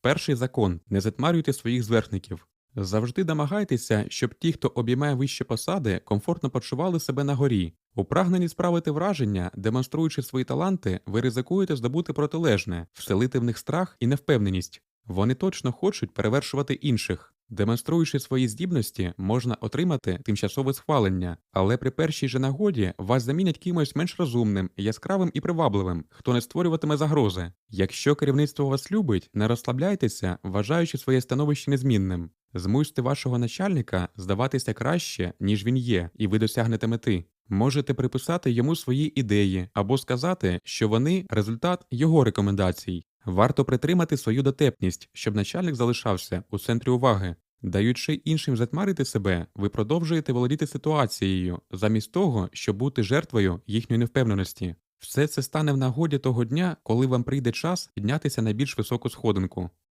Перший закон не затмарюйте своїх зверхників. Завжди домагайтеся, щоб ті, хто обіймає вищі посади, комфортно почували себе на горі. У прагненні справити враження, демонструючи свої таланти, ви ризикуєте здобути протилежне, вселити в них страх і невпевненість. Вони точно хочуть перевершувати інших. Демонструючи свої здібності, можна отримати тимчасове схвалення, але при першій же нагоді вас замінять кимось менш розумним, яскравим і привабливим, хто не створюватиме загрози. Якщо керівництво вас любить, не розслабляйтеся, вважаючи своє становище незмінним. Змусьте вашого начальника здаватися краще, ніж він є, і ви досягнете мети. Можете приписати йому свої ідеї або сказати, що вони результат його рекомендацій. Варто притримати свою дотепність, щоб начальник залишався у центрі уваги. Даючи іншим затьмарити себе, ви продовжуєте володіти ситуацією, замість того, щоб бути жертвою їхньої невпевненості. Все це стане в нагоді того дня, коли вам прийде час піднятися на більш високу сходинку.